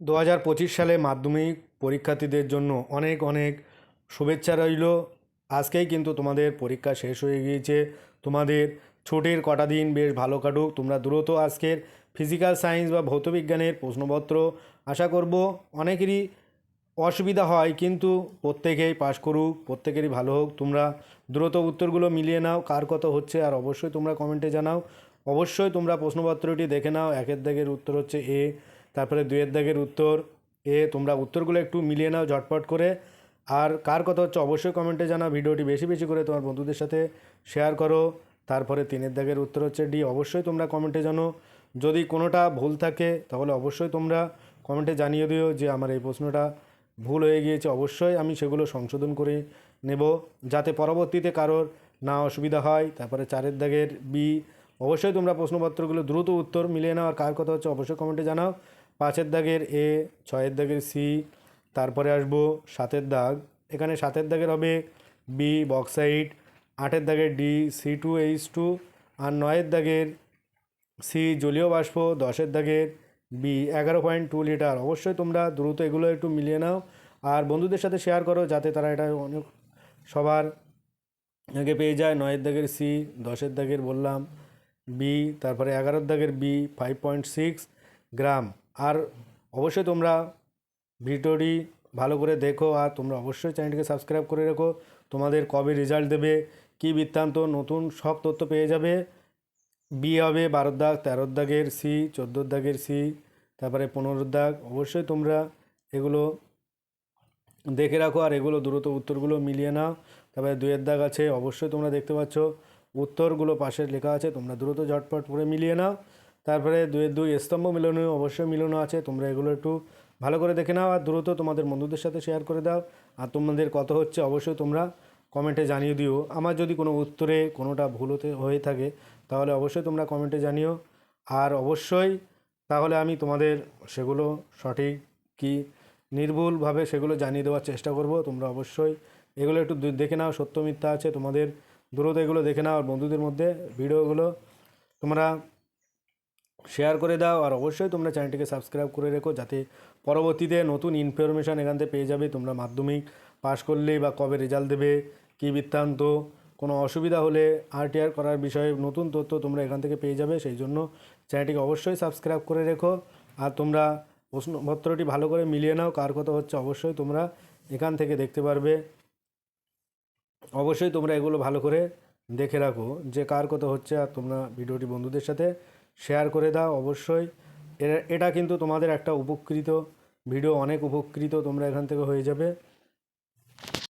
দু হাজার পঁচিশ সালে মাধ্যমিক পরীক্ষার্থীদের জন্য অনেক অনেক শুভেচ্ছা রইল। আজকেই কিন্তু তোমাদের পরীক্ষা শেষ হয়ে গিয়েছে। তোমাদের ছুটির কটা দিন বেশ ভালো কাটুক। তোমরা দ্রুত আজকের ফিজিক্যাল সায়েন্স বা ভৌতবিজ্ঞানের প্রশ্নপত্র আশা করব অনেকেরই অসুবিধা হয়, কিন্তু প্রত্যেকেই পাশ করুক, প্রত্যেকেরই ভালো হোক। তোমরা দ্রুত উত্তরগুলো মিলিয়ে নাও, কার কত হচ্ছে, আর অবশ্যই তোমরা কমেন্টে জানাও। অবশ্যই তোমরা প্রশ্নপত্রটি দেখে নাও। একের দাগের উত্তর হচ্ছে এ। তারপরে দুয়ের দাগের উত্তর এ, তোমরা উত্তরগুলো একটু মিলিয়ে নাও ঝটপট করে। আর কার কথা হচ্ছে অবশ্যই কমেন্টে জানাও, ভিডিওটি বেশি বেশি করে তোমার বন্ধুদের সাথে শেয়ার করো। তারপরে তিনের দাগের উত্তর হচ্ছে ডি, অবশ্যই তোমরা কমেন্টে জানো। যদি কোনোটা ভুল থাকে, তাহলে অবশ্যই তোমরা কমেন্টে জানিয়ে দিও যে আমার এই প্রশ্নটা ভুল হয়ে গিয়েছে। অবশ্যই আমি সেগুলো সংশোধন করে নেব, যাতে পরবর্তীতে কারোর না অসুবিধা হয়। তারপরে চারের দাগের বি, অবশ্যই তোমরা প্রশ্নপত্রগুলো দ্রুত উত্তর মিলিয়ে নাও। আর কার কথা হচ্ছে অবশ্যই কমেন্টে জানাও। পাঁচের দাগের এ, ছয়ের দাগের সি, তারপরে আসব সাতের দাগ। এখানে সাতের দাগের হবে বি, বক্সাইট, আটের দাগের D, C two H two, আর নয়ের দাগের সি জলীয় বাষ্প, দশের দাগের বি, এগারো পয়েন্ট টু লিটার। অবশ্যই তোমরা দ্রুত এগুলো একটু মিলিয়ে নাও। আর বন্ধুদের সাথে শেয়ার করো যাতে তারা এটা অনেক সবার আগে পেয়ে যায়। নয়ের দাগের সি, দশের দাগের বললাম বি, তারপরে এগারোর দাগের B five point six gram. আর অবশ্যই তোমরা ভিডিওটি ভালো করে দেখো আর তোমরা অবশ্যই চ্যানেলটিকে সাবস্ক্রাইব করে রেখো। তোমাদের কবে রেজাল্ট দেবে, কী বৃত্তান্ত, নতুন সব তথ্য পেয়ে যাবে। বি হবে বারোর দাগ, তেরোর দাগের সি চোদ্দোর দাগের সি তারপরে পনেরোর দাগ। অবশ্যই তোমরা এগুলো দেখে রাখো আর এগুলো দ্রুত উত্তরগুলো মিলিয়ে নাও। তারপরে দুয়ের দাগ আছে, অবশ্যই তোমরা দেখতে পাচ্ছ। উত্তরগুলো পাশে লেখা আছে, তোমরা দ্রুত ঝটপট করে মিলিয়ে নাও। তারপরে দুয়ের দুই স্তম্ভ মিলনে অবশ্যই মিলনো আছে। তোমরা এগুলো একটু ভালো করে দেখে নাও আর দ্রুত তোমাদের বন্ধুদের সাথে শেয়ার করে দাও। আর তোমাদের কত হচ্ছে অবশ্যই তোমরা কমেন্টে জানিয়ে দিও। আমার যদি কোনো উত্তরে কোনোটা ভুল হতে, হয়ে থাকে, তাহলে অবশ্যই তোমরা কমেন্টে জানিও। আর অবশ্যই তাহলে আমি তোমাদের সেগুলো সঠিক কি নির্ভুলভাবে সেগুলো জানিয়ে দেওয়ার চেষ্টা করব। তোমরা অবশ্যই এগুলো একটু দেখে নাও, সত্য মিথ্যা আছে, তোমাদের দ্রুত এগুলো দেখে নাও আর বন্ধুদের মধ্যে ভিডিওগুলো। তোমরা শেয়ার করে দাও আর অবশ্যই তোমরা চ্যানেলটিকে সাবস্ক্রাইব করে রেখো যাতে পরবর্তীতে নতুন ইনফরমেশান এখান থেকে পেয়ে যাবে। তোমরা মাধ্যমিক পাশ করলে বা কবে রেজাল্ট দেবে, কী বৃত্তান্ত, কোনো অসুবিধা হলে আরটিআর করার বিষয়ে নতুন তথ্য তোমরা এখান থেকে পেয়ে যাবে। সেই জন্য চ্যানেলটিকে অবশ্যই সাবস্ক্রাইব করে রেখো আর তোমরা প্রশ্নপত্রটি ভালো করে মিলিয়ে নাও, কার কথা হচ্ছে অবশ্যই তোমরা এখান থেকে দেখতে পারবে। অবশ্যই তোমরা এগুলো ভালো করে দেখে রাখো যে কার কথা হচ্ছে আর তোমরা ভিডিওটি বন্ধুদের সাথে শেয়ার করে দাও অবশ্যই। এটা কিন্তু তোমাদের একটা উপকৃত ভিডিও, অনেক উপকৃত তোমরা এখান থেকে হয়ে যাবে।